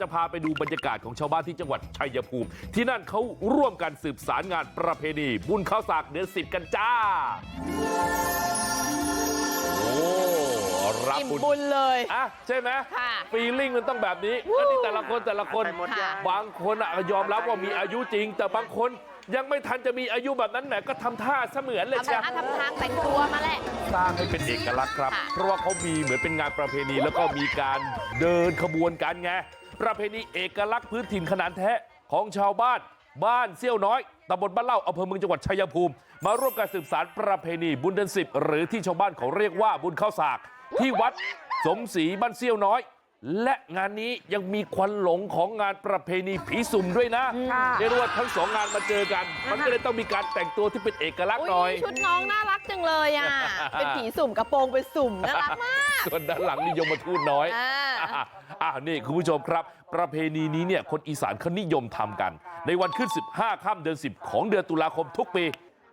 จะพาไปดูบรรยากาศของชาวบ้านที่จังหวัดชัยภูมิที่นั่นเขาร่วมกันสืบสารงานประเพณีบุญข้าวสากเดือนสิบกันจ้าโอ้รับอิ่มบุญบุญเลยอะใช่ไหมค่ะฟีลลิ่งมันต้องแบบนี้อันนี้แต่ละคนแต่ละคนไปหมดยังบางคนอะยอมรับว่ามีอายุจริง แต่บางคนยังไม่ทันจะมีอายุแบบนั้นแหมก็ทำท่าเสมือนเลยทำใช่ท่าทำทางแต่งตัวมาแหละสร้างให้เป็นเอกลักษณ์ครับค่ะเพราะว่าเขามีเหมือนเป็นงานประเพณีแล้วก็มีการเดินขบวนกันไง ประเพณีเอกลักษณ์พื้นถิ่นขนาดแท้ของชาวบ้านบ้านเซี่ยวน้อยตำบลบ้านเล่าอำเภอเมืองจังหวัดชัยภูมิมาร่วมการสืบสารประเพณีบุญเดือนสิบหรือที่ชาวบ้านเขาเรียกว่าบุญข้าวสากที่วัดสมศรีบ้านเซี่ยวน้อย และงานนี้ยังมีควันหลงของงานประเพณีผีสุ่มด้วยนะค่ะเรียกได้ว่าทั้งสองงานมาเจอกัน มันก็เลยต้องมีการแต่งตัวที่เป็นเอกลักษณ์หน่อยอุ้ยชุดน้องน่ารักจังเลยอะเป็นผีสุ่มกระโปรงเป็นสุ่มน่ารักมากส่วนด้านหลังนี่ยมทูตน้อยอ่าอะอะ นี่คุณผู้ชมครับประเพณีนี้เนี่ยคนอีสานเขานิยมทำกันในวันขึ้น15ค่ำเดือน10ของเดือนตุลาคมทุกปี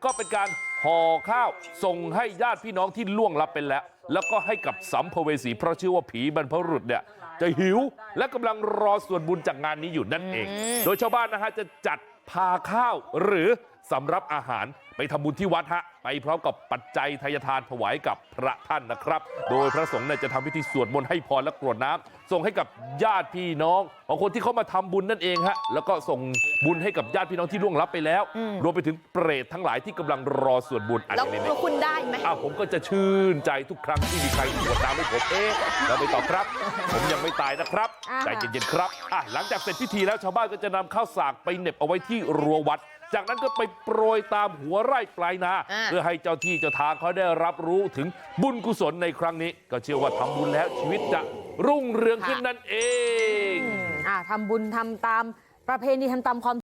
ก็เป็นการห่อข้าวส่งให้ญาติพี่น้องที่ล่วงลับไปแล้วแล้วก็ให้กับสัมภเวสีเพราะเชื่อว่าผีบรรพบุรุษเนี่ยจะหิวและกำลังรอส่วนบุญจากงานนี้อยู่นั่นเอง โดยชาวบ้านนะฮะจะจัดพาข้าวหรือสำรับอาหารไปทำบุญที่วัดฮะไปพร้อมกับปัจจัยทายทานถวายกับพระท่านนะครับ โดยพระสงฆ์เนี่ยจะทำพิธีสวดมนต์ให้พรและกรวดน้ำส่งให้กับญาติพี่น้องของคนที่เขามาทำบุญนั่นเองฮะแล้วก็ส่งบุญให้กับญาติพี่น้องที่ล่วงลับไปแล้ว รวมไปถึงเปรตทั้งหลายที่กำลังรอส่วนบุญอันแล้วนี้แล้วคุณได้ไหมอ้าวผมก็จะชื่นใจทุกครั้งที่มีใครกรวดน้ำให้ผมเอ๊ะแล้วไปต่อครับ ผมยังไม่ตายนะครับอ่าใจเย็นๆครับอะหลังจากเสร็จพิธีแล้วชาวบ้านก็จะนำข้าวสากไปเหน็บเอาไว้ที่รั้ววัด จากนั้นก็ไปโปรยตามหัวไร่ปลายนา เพื่อให้เจ้าที่เจ้าทางเขาได้รับรู้ถึงบุญกุศลในครั้งนี้ ก็เชื่อว่าทำบุญแล้วชีวิตจะรุ่งเรืองขึ้นนั่นเองอ่าทำบุญทำตามประเพณีทำตามความ